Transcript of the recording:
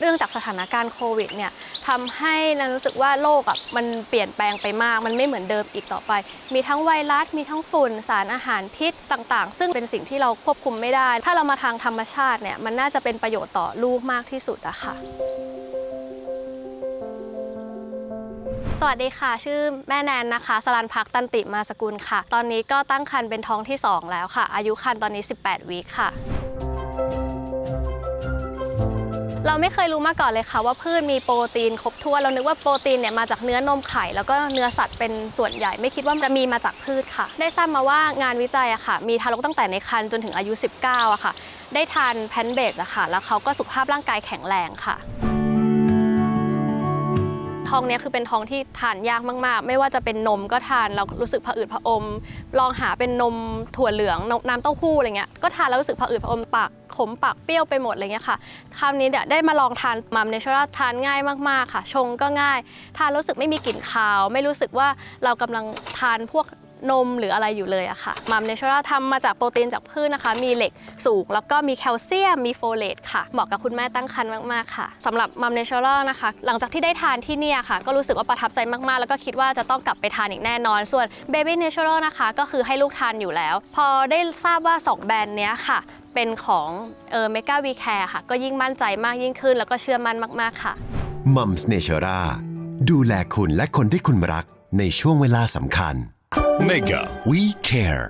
เรื่องจากสถานการณ์โควิดเนี่ยทำให้นันรู้สึกว่าโลกอะมันเปลี่ยนแปลงไปมาก มันไม่เหมือนเดิมอีกต่อไป มีทั้งไวรัส มีทั้งฝุ่น สารอาหารพิษต่างๆ ซึ่งเป็นสิ่งที่เราควบคุมไม่ได้ ถ้าเรามาทางธรรมชาติเนี่ยมันน่าจะเป็นประโยชน์ต่อลูกมากที่สุดอะค่ะสวัสดีค่ะ ชื่อแม่แนนนะคะสรันพักตันติมาสกุลค่ะ ตอนนี้ก็ตั้งครรภ์เป็นท้องที่ 2 แล้วค่ะ อายุครรภ์ตอนนี้ 18วีคค่ะ เราไม่เคยรู้มาก่อนเลยค่ะว่าพืชมีโปรตีนครบถ้วนเรานึกว่าโปรตีนเนี่ยมาจากเนื้อนมไข่ แล้วก็เนื้อสัตว์เป็นส่วนใหญ่ไม่คิดว่าจะมีมาจากพืชค่ะ ได้ทราบมาว่างานวิจัยอะค่ะ มีทารกตั้งแต่ในครรภ์จนถึงอายุ 19อะค่ะ ได้ทานแพนเบดอะค่ะ แล้วเขาก็สุขภาพร่างกายแข็งแรงค่ะ ทองเนี้ยคือเป็นทองที่ทานยากมาก ๆ ไม่ว่าจะเป็นนมก็ทานเรารู้สึกผะอืดผะอม ลองหาเป็นนมถั่วเหลืองนน้ำเต้าหู้อะไรเงี้ยก็ทานแล้วรู้สึกผะอืดผะอมปากขมปากเปรี้ยวไปหมดอะไรเงี้ยค่ะคราวนี้เนี่ยได้มาลองทานมัมเนเชอรัลทานง่ายมากๆค่ะ ชงก็ง่าย ทานรู้สึกไม่มีกลิ่นคาว ไม่รู้สึกว่าเรากำลังทานพวก นมหรืออะไรอยู่เลยอะค่ะมัมเนเชอรัลทำมาจากโปรตีนจากพืชนะคะ มีเหล็กสูงแล้วก็มีแคลเซียมมีโฟเลตค่ะ เหมาะกับคุณแม่ตั้งครรภ์มากๆค่ะสำหรับมัมเนเชอรัลนะคะ หลังจากที่ได้ทานที่นี่ค่ะ ก็รู้สึกว่าประทับใจมากๆ แล้วก็คิดว่าจะต้องกลับไปทานอีกแน่นอน ส่วน Baby Natural นะคะ ก็คือให้ลูกทานอยู่แล้ว พอได้ทราบว่า 2 แบรนด์เนี้ยค่ะเป็นของเออเมกาวีแคร์ค่ะ ก็ยิ่งมั่นใจมากยิ่งขึ้น แล้วก็เชื่อมั่นมาก ๆ ค่ะมัมส์เนเชอร่าดูแลคุณและคนที่คุณรักในช่วงเวลาสำคัญ Mega We Care